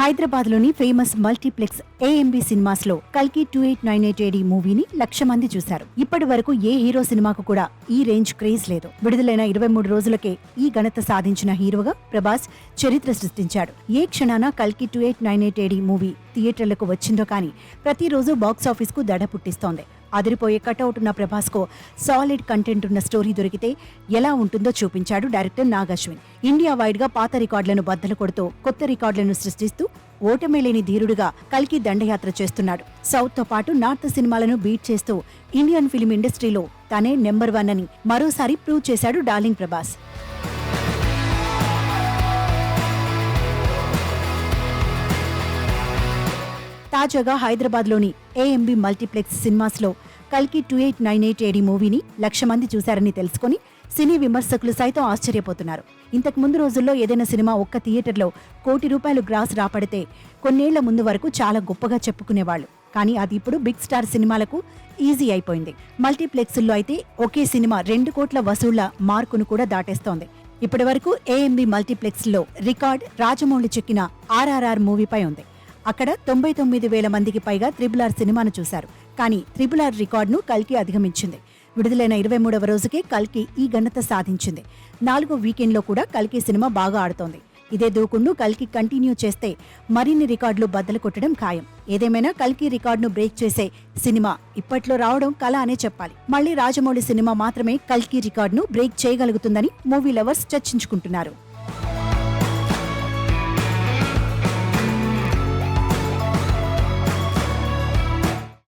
హైదరాబాద్లోని famous multiplex AMB సినిమాస్లో కల్కి two eight nine eight AD మూవీని లక్ష మంది చూశారు. ఇప్పటి వరకు ఏ హీరో సినిమాకు కూడా ఈ రేంజ్ క్రేజ్ లేదు. విడుదలైన ఇరవై మూడు రోజులకే ఈ ఘనత సాధించిన హీరోగా ప్రభాస్ చరిత్ర సృష్టించాడు. ఏ క్షణాన కల్కి two eight nine eight AD movie థియేటర్లకు వచ్చిందో కానీ ప్రతిరోజు బాక్సాఫీస్కు దడ పుట్టిస్తోంది. అదిరిపోయే కటౌట్ ఉన్న ప్రభాస్కో సాలిడ్ కంటెంట్ ఉన్న స్టోరీ దొరికితే ఎలా ఉంటుందో చూపించాడు డైరెక్టర్ నాగశ్విన్. ఇండియా వైడ్గా పాత రికార్డులను బద్దలు కొడుతూ కొత్త రికార్డులను సృష్టిస్తూ ఓటమి లేని ధీరుడుగా కల్కి దండయాత్ర చేస్తున్నాడు. సౌత్తో పాటు నార్త్ సినిమాలను బీట్ చేస్తూ ఇండియన్ ఫిల్మ్ ఇండస్ట్రీలో తనే నెంబర్ వన్ అని మరోసారి ప్రూవ్ చేశాడు డార్లింగ్ ప్రభాస్. తాజాగా హైదరాబాద్లోని ఏఎంబి మల్టీప్లెక్స్ సినిమాస్లో కల్కి two eight nine eight AD మూవీని లక్ష మంది చూశారని తెలుసుకుని సినీ విమర్శకులు సైతం ఆశ్చర్యపోతున్నారు. ఇంతకు ముందు రోజుల్లో ఏదైనా సినిమా ఒక్క థియేటర్లో కోటి రూపాయలు గ్రాస్ రాపడితే కొన్నేళ్ళ ముందు వరకు చాలా గొప్పగా చెప్పుకునేవాళ్ళు. కానీ అది ఇప్పుడు బిగ్ స్టార్ సినిమాలకు ఈజీ అయిపోయింది. మల్టీప్లెక్స్ల్లో అయితే ఒకే సినిమా రెండు కోట్ల వసూళ్ళ మార్కును కూడా దాటేస్తోంది. ఇప్పటి వరకు ఏఎంబి మల్టీప్లెక్స్లో రికార్డ్ రాజమౌళి చెక్కిన ఆర్ఆర్ఆర్ మూవీపై ఉంది. అక్కడ తొంభై తొమ్మిది వేల మందికి పైగా త్రిబుల్ ఆర్ సినిమాను చూశారు. కానీ త్రిబుల్ ఆర్ రికార్డును కల్కి అధిగమించింది. విడుదలైన ఇరవై మూడవ రోజుకే కల్కి ఈ ఘనత సాధించింది. నాలుగో వీకెండ్లో కూడా కల్కి సినిమా బాగా ఆడుతోంది. ఇదే దూకుండు కల్కి కంటిన్యూ చేస్తే మరిన్ని రికార్డులు బద్దలు కొట్టడం ఖాయం. ఏదేమైనా కల్కి రికార్డును బ్రేక్ చేసే సినిమా ఇప్పట్లో రావడం కళ అనే చెప్పాలి. మళ్ళీ రాజమౌళి సినిమా మాత్రమే కల్కి రికార్డును బ్రేక్ చేయగలుగుతుందని మూవీ లవర్స్ చర్చించుకుంటున్నారు.